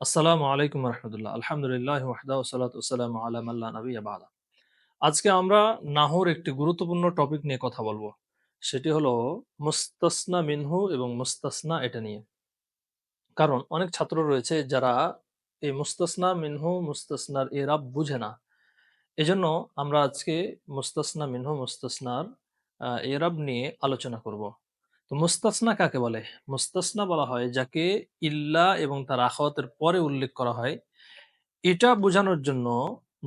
আসসালামু আলাইকুম রহমতুল্লাহ। আলহামদুলিল্লাহ ওয়াহদা ওসালাত ওসালাম আলা মাল্লা নবী বাদা আজকে আমরা নাহর একটি গুরুত্বপূর্ণ টপিক নিয়ে কথা বলব। সেটি হলো মুস্তাসনা মিনহু এবং মুস্তাসনা এটা নিয়ে। কারণ অনেক ছাত্র রয়েছে যারা এই মুস্তাসনা মিনহু, মুস্তাসনার এরাব বুঝে না। এজন্য আমরা আজকে মুস্তাসনা মিনহু, মুস্তাসনার এরাব নিয়ে আলোচনা করব। তো মুস্তাসনা কাকে বলে? মুস্তাসনা বলা হয় যাকে ইল্লা এবং তার আখাওয়াতের পরে উল্লেখ করা হয়। এটা বোঝানোর জন্য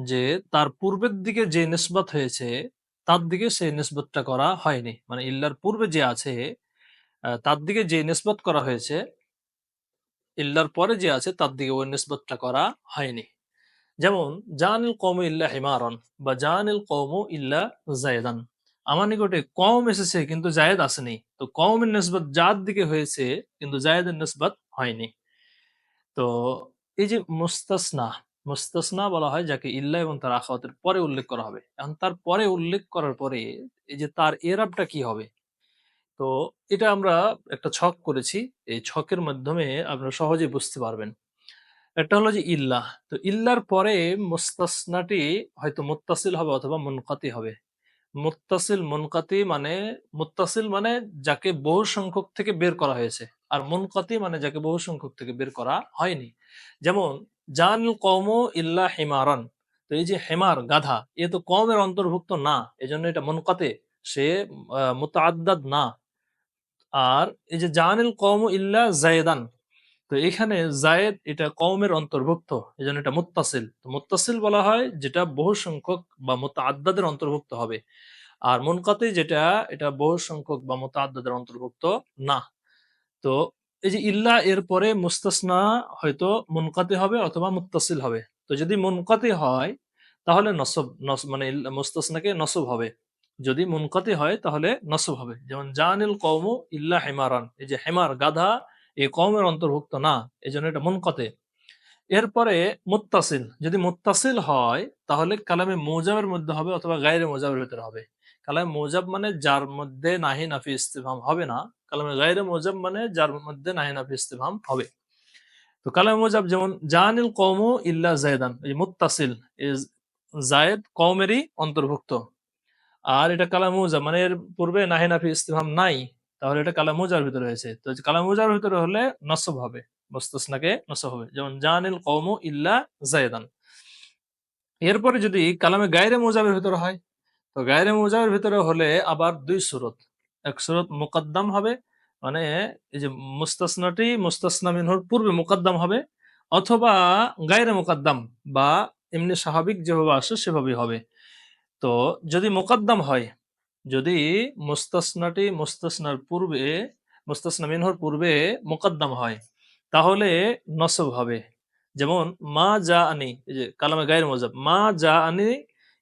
যে তার পূর্বের দিকে যে নিসবত হয়েছে, তার দিকে সেই নিসবতটা করা হয়নি। মানে ইল্লার পূর্বে যে আছে তার দিকে যে নিসবত করা হয়েছে, ইল্লার পরে যে আছে, তার দিকে ওই নিসবতটা করা হয়নি। যেমন, জানিল কৌম ইল্লা হিমারন বা জানিল কৌম ইল্লা জায়দান আমার নিকটে কম এসেছে, কিন্তু জায়েদ আসেনি। তো কমের নিসবত যার দিকে হয়েছে, কিন্তু জায়েদের নিসবত হয়নি। তো এই যে মুস্তাসনা মুস্তাসনা বলা হয়, যাকে ইল্লা এবং তার আখাওয়াতের পরে উল্লেখ করা হবে। এখন তার পরে উল্লেখ করার পরে এই যে তার এরাবটা কি হবে? তো এটা আমরা একটা ছক করেছি। এই ছকের মাধ্যমে আপনারা সহজে বুঝতে পারবেন। একটা হলো যে ইল্লাহ তো ইল্লার পরে মুস্তাসনাটি হয়তো মুত্তাসিল হবে অথবা মুনকাতি হবে। মুত্তাসিল মুনকাতি মানে মুত্তাসিল মানে যাকে বহু সংখ্যক থেকে বের করা হয়েছে। আর মুনকাতি মানে যাকে বহু সংখ্যক থেকে বের করা হয়নি। যেমন জান কম ইল্লা হিমারান। তো এই যে হেমার, গাধা, এ তো কমের অন্তর্ভুক্ত না। এজন্য এটা মুনকাতে, সে মুতাআদ্দাদ না। আর এই যে জানিল কৌম ইল্লা জায়দান তো এখানে জায়েদ এটা কওমের অন্তর্ভুক্ত এই জন্য এটা মুত্তাসিল। মুত্তাসিল বলা হয় যেটা বহু সংখ্যক বা মোতাদ্দাদের অন্তর্ভুক্ত হবে। আর মুনকাতি যেটা, এটা বহু সংখ্যক বা মোতাদ্দাদের অন্তর্ভুক্ত না। তো এই যে ইল্লা এর পরে মুস্তাসনা হয়তো মুনকাতি হবে অথবা মুত্তাসিল হবে। তো যদি মুনকাতি হয়, তাহলে নসব, নস মানে মুস্তাসনাকে নসব হবে। যদি মুনকাতি হয়, তাহলে নসব হবে। যেমন জানিল কৌমু ইল্লা হেমারান। এই যে হেমার গাধা এই কওমের অন্তর্ভুক্ত না এই জন্য এটা মুনকাতে। এরপরে মুত্তাসিল, যদি মুত্তাসিল হয়, তাহলে কালামে মোজাবের মধ্যে হবে অথবা গায়ের মোজাবের ভিতরে হবে। কালামে মৌজাব মানে যার মধ্যে নাহি নাফি ইস্তেফাম হবে না, কালামে গায়ের মোজাব মানে যার মধ্যে নাহি নাফি ইস্তেফাম হবে। তো কালামে মোজাব যেমন, জানিল কৌমু ইল্লা জায়দান, এই মুত্তাসিল জায়েদ কওমেরই অন্তর্ভুক্ত। আর এটা কালাম মোজা মানে এর পূর্বে নাহি নাফি ইস্তেফাম নাই। তাহলে এটা কালাম মোজার ভিতরে হয়েছে। তো কালাম মোজার ভিতরে হলে নসব হবে, মুস্তাসনাকে নসব হবে। যেমন, জানিল কৌমু ইল্লা জায়দান এরপরে যদি কালামে গায়রে মোজাবের ভিতরে হয়, তো গায়রে মোজাবের ভিতরে হলে আবার দুই সুরত। এক সুরত মুকদ্দম হবে মানে এই যে মুস্তাসনাটি মুস্তাসনা মিনহুর পূর্বে মুকদ্দম হবে, অথবা গায়রে মুকদ্দম বা এমনি স্বাভাবিক যেভাবে আসে সেভাবেই হবে। তো যদি মুকদ্দম হয় যদি মুস্তাসনাটি মুস্তাসনার পূর্বে, মুস্তাসনা মিনহুর পূর্বে মুকদ্দম হয়, তাহলে নসব হবে। যেমন, মা যা আনি এই যে কালামে গায়ের মজাব মা যা আনি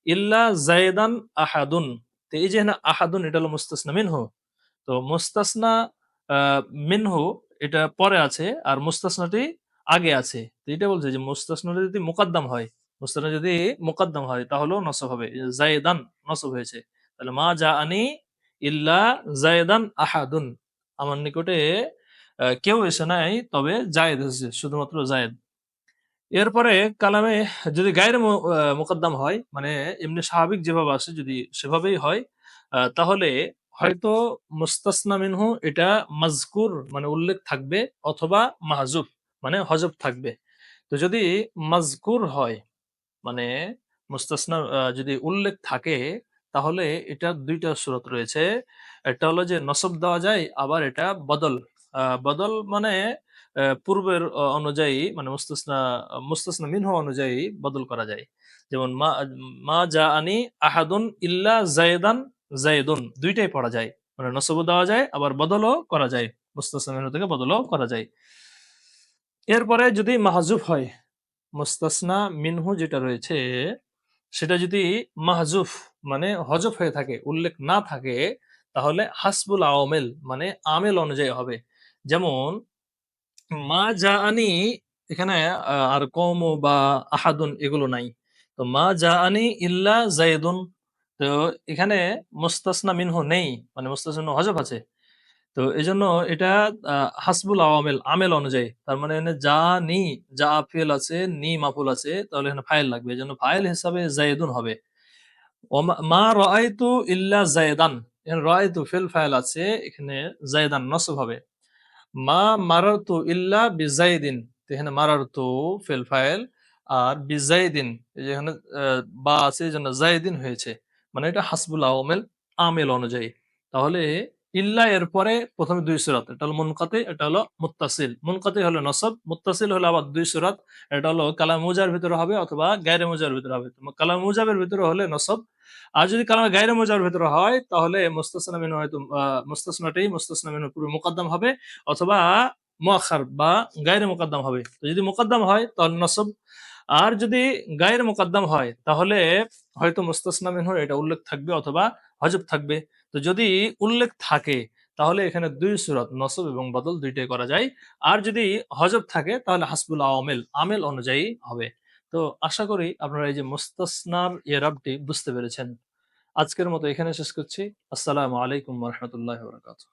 ইল্লা জায়দান আহাদুন। তো এই যে না আহাদুন, এটা হলো মুস্তাসনা মিনহু তো মুস্তাসনা মিনহু এটা পরে আছে আর মুস্তাসনাটি আগে আছে। তো এটা বলছে যে মুস্তাসনাটি যদি মুকদ্দম হয়, মুস্তাসনা যদি মুকদ্দম হয়, তাহলেও নসব হবে। জায়দান নসব হয়েছে। তাহলে মা যা আনি ইল্লা জায়দান আহাদুন। আমার নিকটে কেউ এসে নাই, তবে জায়েদ এসেছে, শুধুমাত্র জায়েদ এরপরে কালামে যদি গায়ের মোকদ্দম হয় মানে এমনি স্বাভাবিক যেভাবে আসে, যদি সেভাবেই হয় তাহলে হয়তো মুস্তাসনা মিনহু এটা মাজকুর মানে উল্লেখ থাকবে, অথবা মাহজুব মানে হজব থাকবে। তো যদি মাজকুর হয় মানে মুস্তাসনা যদি উল্লেখ থাকে তাহলে এটা দুইটা সুরত রয়েছে। একটা হলো যে নসব দেওয়া যায়, আবার এটা বদল। বদল মানে পূর্বের অনুযায়ী মানে মুস্তাসনা মুস্তাসনা মিনহু অনুযায়ী বদল করা যায়। যেমন মা মা যা আনি আহাদুন ইল্লা জায়দান জায়দুন। দুইটাই পড়া যায়। মানে নসবও দেওয়া যায়, আবার বদলও করা যায়। মুস্তাসনা মিনহ থেকে বদলও করা যায়। এরপরে যদি মাহজুব হয়, মুস্তাসনা মিনহু যেটা রয়েছে সেটা যদি মাহজুফ মানে হজফ হয়ে থাকে, উল্লেখ না থাকে, তাহলে হাসবুল আওমেল মানে আমেল অনুযায়ী হবে। যেমন, মা যা আনি এখানে আর কম বা আহাদুন এগুলো নাই। তো মা যা আনি ইল্লা জায়দুন তো এখানে মুস্তাসনা মিনহ নেই মানে মুস্তাসনা হজফ আছে। তো এই জন্য এটা হাসবুল আওয়ামেল আমেল অনুযায়ী। তার মানে এখানে যা নি, যা ফেল আছে, নি মাফুল আছে তাহলে এখানে ফাইল লাগবে। এই জন্য ফাইল হিসাবে যায়েদুন হবে। মা রাআইতু ইল্লা যায়েদান। এখানে রাআইতু ফিল ফাইল আছে, এখানে যায়েদান নসব হবে। মা মারারতু ইল্লা বিযায়দিন। তো এখানে মারারতু ফিল ফাইল আর বিযায়দিন এই যে এখানে বা আছে এজন্য যায়দিন হয়েছে। মানে এটা হাসবুল আওয়ামেল আমেল অনুযায়ী। তাহলে ইল্লা এর পরে ১ম এ ২ সূরাত। এটা হলো মুনকাতি, এটা হলো মুত্তাসিল। মুনকাতি হলো নসব, মুত্তাসিল হলো আবার ২ সূরাত। এটা হলো কালামে মুজার ভিতরে হবে অথবা গায়রে মুজার ভিতরে হবে। কালামে মুজাবের ভিতরে হলে নসব। আর যদি কালামে গায়রে মুজার ভিতরে হয় তাহলে মুস্তাসনা মিনহু হয়তো মুস্তাসনাটাই মুস্তাসনা পূর্বে মুকদ্দম হবে অথবা মুআখার বা গায়রে মুকদ্দম হবে। যদি মুকদ্দম হয় তাহলে নসব। আর যদি গায়রে মুকদ্দম হয় তাহলে হয়তো মুস্তাসনা মিনহুর এটা উল্লেখ থাকবে অথবা হজব থাকবে। তো যদি উল্লেখ থাকে, তাহলে এখানে দুই সুরত, নসব এবং বদল দুইটাই করা যায়। আর যদি হজব থাকে, তাহলে হাসবুল আওয়ামেল, আমেল অনুযায়ী হবে। তো আশা করি আপনারা এই যে মুস্তাসনার ইয়ারাবটি বুঝতে পেরেছেন। আজকের মতো এখানে শেষ করছি। আসসালামু আলাইকুম রহমতুল্লাহ বারাকাতুহু।